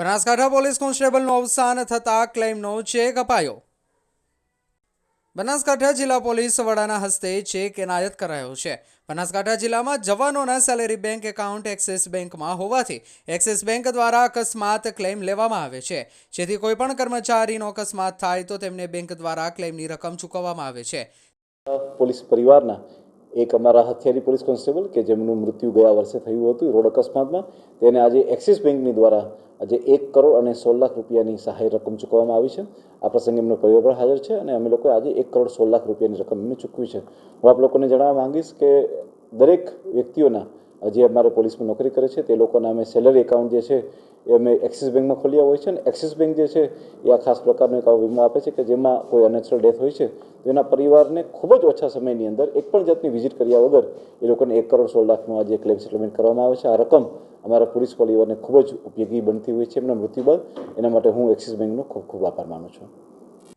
Banaskantha police કોન્સ્ટેબલનું અવસાન થતાં ક્લેમનો check અપાયો. બનાસકાંઠા જિલ્લા પોલીસ વડાના હસ્તે ચેક એનાયત કરાયો છે. બનાસકાંઠા જિલ્લામાં જવાનોના સેલેરી બેંક એકાઉન્ટ એક્સિસ બેંકમાં હોવાથી એક્સિસ બેંક દ્વારા અકસ્માત ક્લેમ લેવામાં આવે છે. જેથી કોઈપણ કર્મચારીનો અકસ્માત થાય તો તેમને બેંક દ્વારા ક્લેમની રકમ ચૂકવવામાં આવે છે. પોલીસ પરિવારના એક અમારા હથિયારી પોલીસ કોન્સ્ટેબલ કે જેમનું મૃત્યુ ગયા વર્ષે થયું હતું, રોડ અકસ્માતમાં, તેને આજે એક્સિસ બેંકની દ્વારા આજે એક કરોડ અને સોળ લાખ રૂપિયાની સહાય રકમ ચૂકવવામાં આવી છે. આ પ્રસંગે એમનો પરિવાર પણ હાજર છે અને અમે લોકોએ આજે એક કરોડ સોળ લાખ રૂપિયાની રકમ એમને ચૂકવી છે. હું આપ લોકોને જણાવવા માંગીશ કે દરેક વ્યક્તિઓના જે અમારે પોલીસમાં નોકરી કરે છે, તે લોકોના અમે સેલરી એકાઉન્ટ જે છે, એ અમે એક્સિસ બેંકમાં ખોલ્યા હોય છે અને એક્સિસ બેંક જે છે, એ આ ખાસ પ્રકારનો એક વીમો આપે છે કે જેમાં કોઈ અનેચરલ ડેથ હોય છે, તો એના પરિવારને ખૂબ જ ઓછા સમયની અંદર એક પણ જાતની વિઝિટ કર્યા વગર એ લોકોને એક કરોડ સોળ લાખનું આજે ક્લેમ સેટલમેન્ટ કરવામાં આવે છે. આ રકમ અમારા પોલીસ પરિવારને ખૂબ જ ઉપયોગી બનતી હોય છે એમના મૃત્યુ બાદ. એના માટે હું એક્સિસ બેંકનો ખૂબ ખૂબ આભાર માનું છું.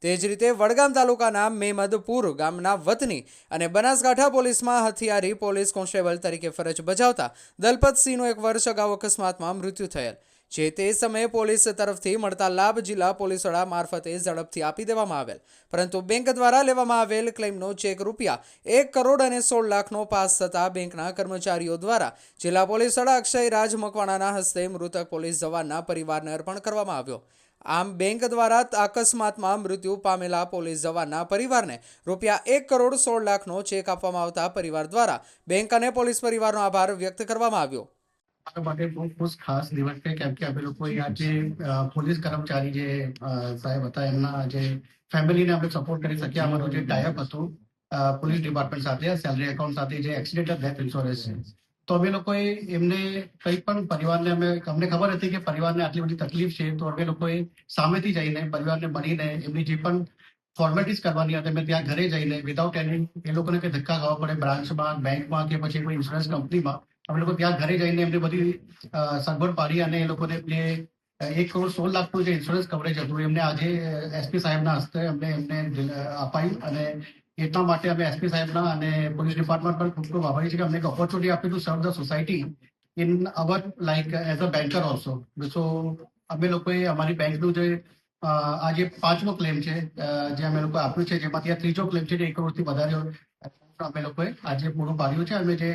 તે જ રીતે વડગામ તાલુકાના મેમદપુર ગામના વતની અને બનાસકાંઠા પોલીસમાં હથિયારી પોલીસ કોન્સ્ટેબલ તરીકે ફરજ બજાવતા દલપતસિંહનું એક વર્ષ અગાઉ અકસ્માતમાં મૃત્યુ થયેલ. જે તે સમયે પોલીસ તરફથી મળતા લાભ જિલ્લા પોલીસ વડા મારફતે ઝડપથી આપી દેવામાં આવેલ. પરંતુ બેંક દ્વારા લેવામાં આવેલ ક્લેમનો ચેક રૂપિયા એક કરોડ અને સોળ લાખનો પાસ થતાં બેંકના કર્મચારીઓ દ્વારા જિલ્લા પોલીસ વડા અક્ષય રાજ મકવાણાના હસ્તે મૃતક પોલીસ જવાનના પરિવારને અર્પણ કરવામાં આવ્યો. આમ બેંક દ્વારા અકસ્માતમાં મૃત્યુ પામેલા પોલીસ જવાનના પરિવારને રૂપિયા એક કરોડ સોળ લાખનો ચેક આપવામાં આવતા પરિવાર દ્વારા બેંક અને પોલીસ પરિવારનો આભાર વ્યક્ત કરવામાં આવ્યો. માટે બહુ ખાસ દિવસ છે કેમ કે અમે લોકો અહીંયા જે પોલીસ કર્મચારી જે સાહેબ હતા, એમના જે ફેમિલીને આપણે સપોર્ટ કરી શક્યા. અમારો જે ટાઈઅપ હતું પોલીસ ડિપાર્ટમેન્ટ સાથે સેલરી એકાઉન્ટ સાથે જે એક્સિડેન્ટ ડેથ ઇન્સ્યોરન્સ છે. તો અમે લોકોએ એમને કંઈ પણ પરિવારને અમે, અમને ખબર હતી કે પરિવારને આટલી બધી તકલીફ છે, તો અમે લોકોએ સામેથી જઈને પરિવારને મળીને એમની જે પણ ફોર્મેલિટીઝ કરવાની હતી, અમે ત્યાં ઘરે જઈને વિધાઉટ એની એ લોકોને કંઈ ધક્કા ખાવા પડે બ્રાન્ચમાં બેંકમાં કે પછી કોઈ ઇન્સ્યોરન્સ કંપનીમાં અમે લોકો ત્યાં ઘરે જઈને એમને બધી સગવડ પાડી અને એ લોકોને એમને એક કરોડ સોળ લાખનું જે ઇન્સ્યોરન્સ કવરેજ હતું, એમને આજે એસપી સાહેબના હસ્તે અમને એમને અપાયું અને એટલા માટે અમે એસપી સાહેબના અને પોલીસ ડિપાર્ટમેન્ટ પર ખૂબ ખૂબ આભારી છે કે અમને એક ઓપોર્ચ્યુનિટી આપી serve the society in our like as a banker also so અમે લોકોએ અમારી બેંકનું જે આજે પાંચમો ક્લેમ છે જે અમે લોકો આપ્યું છે, જેમાંથી આ ત્રીજો ક્લેમ છે, જે એક કરોડથી વધારે અમે લોકોએ આજે પૂરું પાડ્યું છે. અમે જે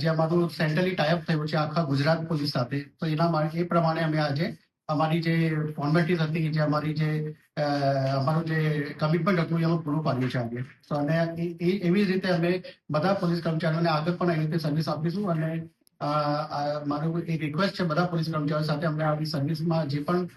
જે અમારું સેન્ટ્રલી ટાઈપ થયું છે આખા ગુજરાત પોલીસ સાથે. તો એના માટે એ પ્રમાણે અમે આજે અમારી જે ફોર્મેલિટીઝ હતી જે અમારી જે અ, અમારું જે કમિટમેન્ટ હતું એ અમે પૂરું પાડ્યું છે આજે. તો અને એવી જ રીતે અમે બધા પોલીસ કર્મચારીઓને આગળ પણ એવી રીતે સર્વિસ આપીશું અને મારું એક રિક્વેસ્ટ છે બધા પોલીસ કર્મચારીઓ સાથે અમને આવી સર્વિસમાં જે પણ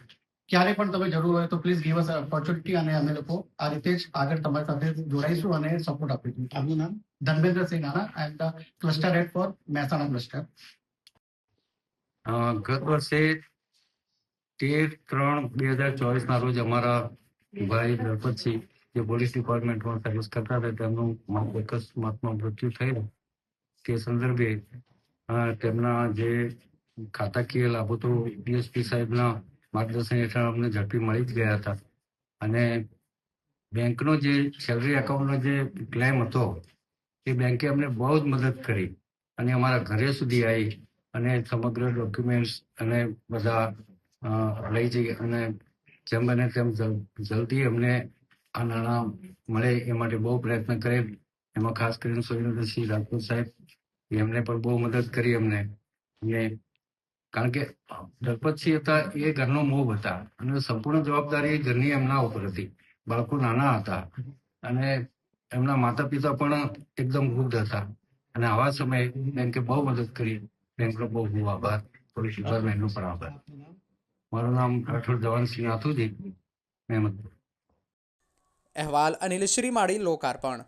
ક્યારે પણ તમે જરૂર હોય તો પ્લીઝ ગીવ અસ ઓપોર્ચ્યુનિટી અને અમે લોકો આ રીતે જ આગળ તમારી સાથે જોડાઈશું અને સપોર્ટ આપીશું. આપનું નામ? ધર્મેન્દ્રસિંહ નાના and cluster head for Mehsana cluster ગત વર્ષે તેર ત્રણ બે હજાર ચોવીસ ના રોજ અમારા ભાઈ દળપતસિંહ જે પોલીસ ડિપાર્ટમેન્ટમાં સર્વિસ કરતા હતા, તેમનું અકસ્માતમાં મૃત્યુ થયેલું. તે સંદર્ભે તેમના જે ખાતાકીય લાભો તો ડીએસપી સાહેબના માર્ગદર્શન હેઠળ અમને ઝડપી મળી જ ગયા હતા. અને બેંકનો જે સેલરી એકાઉન્ટનો જે ક્લેમ હતો, એ બેંકે અમને બહુ જ મદદ કરી. અને અમારા ઘરે સુધી આવી અને સમગ્ર ડોક્યુમેન્ટ્સ અને બધા લઈ જઈ અને જેમ બને તેમ જલ્દી અમને આ નાણાં મળે એ માટે બહુ પ્રયત્ન કરે. એમાં ખાસ કરીને સુરેન્દ્રસિંહ રાજપૂત સાહેબ એમને પણ બહુ મદદ કરી અમને. અને કારણ કે દલપતસિંહ હતા એ ઘરનો મોભ હતા અને સંપૂર્ણ જવાબદારી ઘરની એમના ઉપર હતી. બાળકો નાના હતા. અને એમના માતા પિતા પણ એકદમ વૃદ્ધ હતા. અને આવા સમયે બેંકે બહુ મદદ કરી. બેંકનો બહુ બહુ આભાર. પોલીસ ડિપાર્ટમેન્ટનો પણ આભાર. મારું નામ રાઠોડ જવાનસિંહ નાથુજી મહેમદ. અહેવાલ અનિલ શ્રીમાળી લોકાર્પણ.